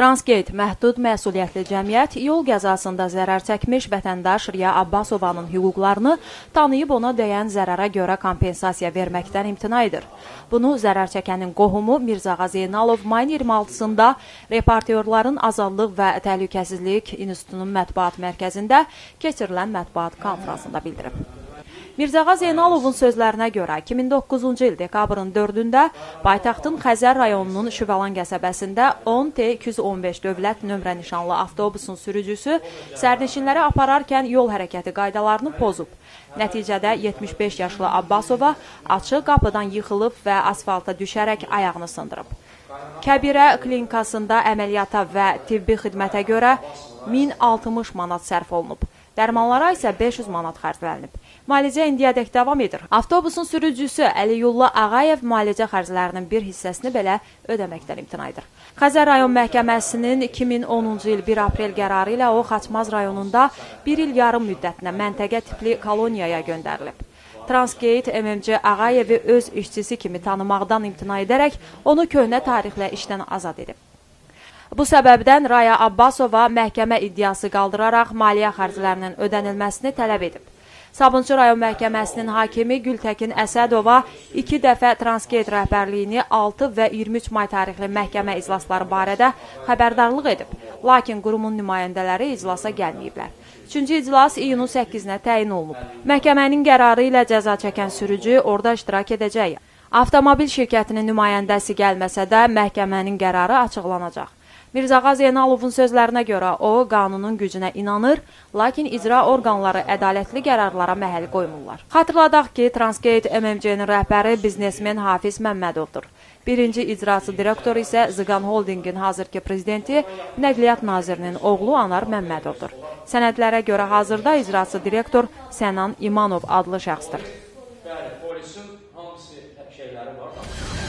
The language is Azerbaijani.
Transgate məhdud məsuliyyətli cəmiyyət yol qəzasında zərər çəkmiş vətəndaş Riya Abbasovanın hüquqlarını tanıyıb ona dəyən zərərə görə kompensasiya verməkdən imtina edir. Bunu zərər çəkənin qohumu Mirzağa Zeynalov mayın 26-sında Reportyorların Azadlıq və Təhlükəsizlik İnstitutunun mətbuat mərkəzində keçirilən mətbuat konfransında bildirib. Mirzağa Zeynalovun sözlərinə görə 2009-cu il dekabrın 4-də paytaxtın Xəzər rayonunun Şüvəlan qəsəbəsində 10T215 dövlət nömrə nişanlı avtobusun sürücüsü sərnişinləri apararkən yol hərəkəti qaydalarını pozub. Nəticədə 75 yaşlı Abbasova açıq qapıdan yıxılıb və asfalta düşərək ayağını sındırıb. Kəbirə klinikasında əməliyyata və tibbi xidmətə görə 1060 manat sərf olunub. Dərmanlara isə 500 manat xərclənib. Müalicə indiyədək davam edir. Avtobusun sürücüsü Əliyulla Ağayev müalicə xərclərinin bir hissəsini belə ödəməkdən imtina edir. Xəzər rayon məhkəməsinin 2010-cu il 1 aprel qərarı ilə o Xaçmaz rayonunda 1 il yarım müddətinə məntəqə tipli koloniyaya göndərilib. Transgate MMC Ağayevi öz işçisi kimi tanımaqdan imtina edərək onu köhnə tarixlə işdən azad edib. Bu səbəbdən Raya Abbasova məhkəmə iddiası qaldıraraq maliyyə xərclərinin ödənilməsini tələb edib. Sabunçu rayon məhkəməsinin hakimi Gültəkin Əsədova iki dəfə Transgate rəhbərliyini 6 və 23 may tarixli məhkəmə iclasları barədə xəbərdarlıq edib, lakin qurumun nümayəndələri iclasa gəlməyiblər. Üçüncü iclas iyunun 8-nə təyin olunub. Məhkəmənin qərarı ilə cəza çəkən sürücü orada iştirak edəcək. Avtomobil şirkətinin nümayəndəsi gəlməsə də məhkəmənin qərarı açıqlanacaq. Mirzağa Zeynalovun sözlərinə görə o qanunun gücünə inanır, lakin icra orqanları ədalətli qərarlara məhəl qoymurlar. Xatırladaq ki, Transgate MMC-nin rəhbəri biznesmen Hafiz Məmmədovdur. Birinci icraçı direktor isə Zıqan Holdingin hazırki prezidenti Nəqliyyat Nazirinin oğlu Anar Məmmədovdur. Sənədlərə görə hazırda icraçı direktor Sənan İmanov adlı şəxsdir. Bəli, polisin hamısı şeyləri var.